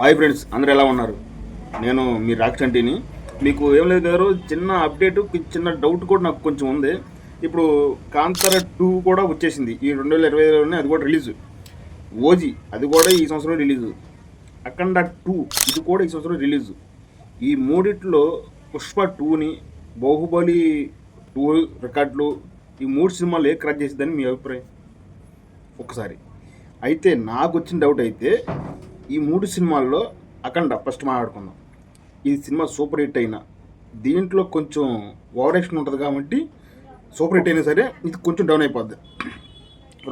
Hi friends అందరూ ఎలా ఉన్నారు? నేను మీ రాక్షంటిని మీకు ఏం లేదు గారు చిన్న అప్డేట్ చిన్న డౌట్ కూడా నాకు కొంచెం ఉంది. ఇప్పుడు కాంతార టూ కూడా వచ్చేసింది. ఈ రెండు వేల ఇరవై ఐదులోనే అది కూడా రిలీజ్. ఓజీ అది కూడా ఈ సంవత్సరం రిలీజ్. అఖండ టూ ఇది కూడా ఈ సంవత్సరం రిలీజ్. ఈ మూడిట్లో పుష్ప టూని బాహుబలి టూ రికార్డులు ఈ మూడు సినిమాలు ఏ క్రాక్ చేసిందని మీ అభిప్రాయం? ఒకసారి అయితే నాకు వచ్చిన డౌట్ అయితే ఈ మూడు సినిమాల్లో అఖండ ఫస్ట్ మాట్లాడుకుందాం. ఈ సినిమా సూపర్ హిట్ అయినా దీంట్లో కొంచెం ఓవర్ యాక్షన్ ఉంటుంది కాబట్టి సూపర్ హిట్ అయినా సరే ఇది కొంచెం డౌన్ అయిపోద్ది.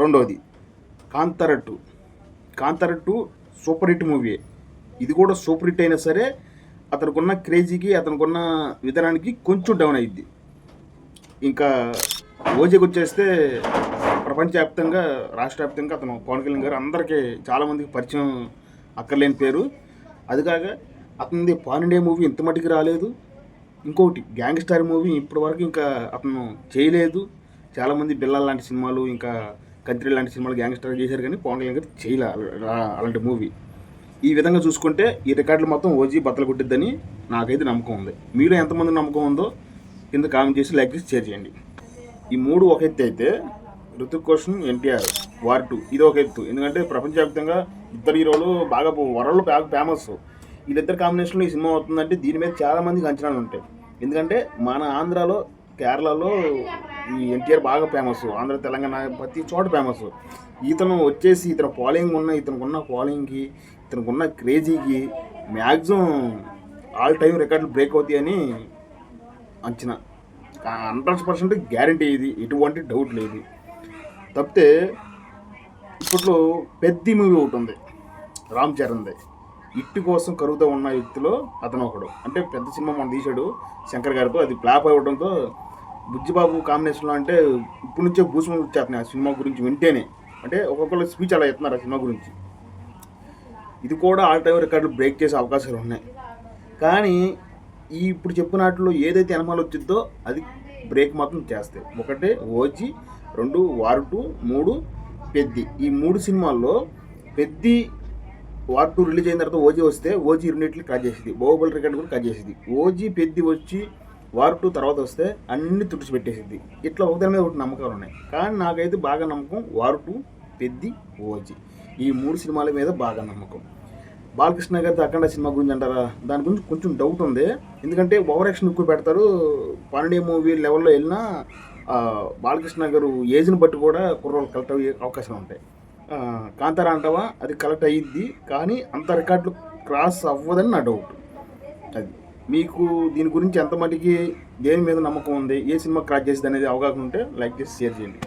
రెండవది Kantara two. Kantara two super hit movie ఇది కూడా సూపర్ హిట్ అయినా సరే అతనికున్న క్రేజీకి అతనికున్న విధానానికి కొంచెం డౌన్ అయ్యింది ఇంకా ఓజీకి వచ్చేస్తే ప్రపంచవ్యాప్తంగా రాష్ట్ర వ్యాప్తంగా అతను పవన్ కళ్యాణ్ గారు అందరికీ చాలామందికి పరిచయం అక్కర్లేని పేరు. అది కాక అతనిది పానిడే మూవీ ఇంత మటుకు రాలేదు. ఇంకొకటి గ్యాంగ్స్టార్ మూవీ ఇప్పటి వరకు ఇంకా అతను చేయలేదు. చాలామంది బిల్లల్ లాంటి సినిమాలు ఇంకా కంత్రి లాంటి సినిమాలు గ్యాంగ్స్టార్ చేశారు కానీ పవన్ కళ్యాణ్ గారు చేయలే అలాంటి మూవీ. ఈ విధంగా చూసుకుంటే ఈ రికార్డులు మొత్తం ఓజీ బద్దలు కొట్టిద్దని నాకైతే నమ్మకం ఉంది. మీలో ఎంతమంది నమ్మకం ఉందో కింద కామెంట్ చేసి లైక్ చేసి షేర్ చేయండి. ఈ మూడు ఒక ఎత్తు అయితే ఋతుక్ కోసం ఎన్టీఆర్ వార్ టూ. ఇది ఒక ఎత్తు. ఎందుకంటే ప్రపంచవ్యాప్తంగా ఇద్దరు హీరోలు బాగా వరల్డ్ బాగా ఫేమస్ వీళ్ళిద్దరు కాంబినేషన్లో ఈ సినిమా అవుతుందంటే దీని మీద చాలా మందికి అంచనాలు ఉంటాయి. ఎందుకంటే మన ఆంధ్రాలో కేరళలో ఈ ఎన్టీఆర్ బాగా ఫేమస్ ఆంధ్ర తెలంగాణ ప్రతి చోట ఫేమస్ ఇతను వచ్చేసి ఇతను ఫాలోయింగ్ ఉన్న ఇతనికి ఉన్న ఫాలోయింగ్కి ఇతనికి ఉన్న క్రేజీకి మ్యాక్సిమం ఆల్ టైం రికార్డులు బ్రేక్ అవుతాయని అంచనా. హండ్రెడ్ పర్సెంట్ గ్యారంటీ ఇది. ఎటువంటి డౌట్ లేదు. తప్పితే ఇప్పట్లో పెద్ద మూవీ ఒకటి ఉంది. రామ్ చరణ్ది ఇట్టు కోసం కరుగుతూ ఉన్న వ్యక్తిలో అతను ఒకడు. అంటే పెద్ద సినిమా మనం తీశాడు శంకర్ గారితో. అది ఫ్లాప్ అవ్వడంతో బుజ్జిబాబు కాంబినేషన్లో అంటే ఇప్పటి నుంచే భూసుమలు వచ్చేస్తున్నాయి ఆ సినిమా గురించి వింటేనే. అంటే ఒక్కొక్కరు స్పీచ్ అలా చెప్తున్నారు ఆ సినిమా గురించి. ఇది కూడా ఆల్ టైమ్ రికార్డులు బ్రేక్ చేసే అవకాశాలు ఉన్నాయి. కానీ ఈ ఇప్పుడు చెప్పినట్లు ఏదైతే ఎనమాలు వచ్చిందో అది బ్రేక్ మాత్రం చేస్తాయి. ఒకటే ఓజీ రెండు వారు టూ మూడు పెద్ది. ఈ మూడు సినిమాల్లో పెద్ది వార్ టూ రిలీజ్ అయిన తర్వాత ఓజీ వస్తే ఓజీ రెండింటిని కట్ చేసేది. బాహుబలి రికార్డ్ కూడా కట్ చేసేది. ఓజీ పెద్ది వచ్చి వార్ టూ తర్వాత వస్తే అన్ని తుడిచిపెట్టేసింది. ఇట్లా ఒకదాని మీద ఒకటి నమ్మకాలు ఉన్నాయి. కానీ నాకైతే బాగా నమ్మకం వార్ టూ పెద్ది ఓజీ. ఈ మూడు సినిమాల మీద బాగా నమ్మకం. బాలకృష్ణ గారి అఖండ సినిమా గురించి అంటారా? దాని గురించి కొంచెం డౌట్ ఉంది. ఎందుకంటే ఓవర్ యాక్షన్ ఎక్కువ పెడతారు. పాండే మూవీ లెవెల్లో వెళ్ళినా బాలకృష్ణ గారు ఏజ్ని బట్టి కూడా కుర్రోలు కలెక్ట్ అయ్యే అవకాశం ఉంటాయి. కాంతారా అంటావా? అది కలెక్ట్ అయ్యిద్ది కానీ అంత రికార్డులు క్రాస్ అవ్వదని నా డౌట్. అది. మీకు దీని గురించి ఎంత దేని మీద నమ్మకం ఉంది? ఏ సినిమా క్రాస్ చేసింది అనేది అవగాహన ఉంటే లైక్ చేసి షేర్ చేయండి.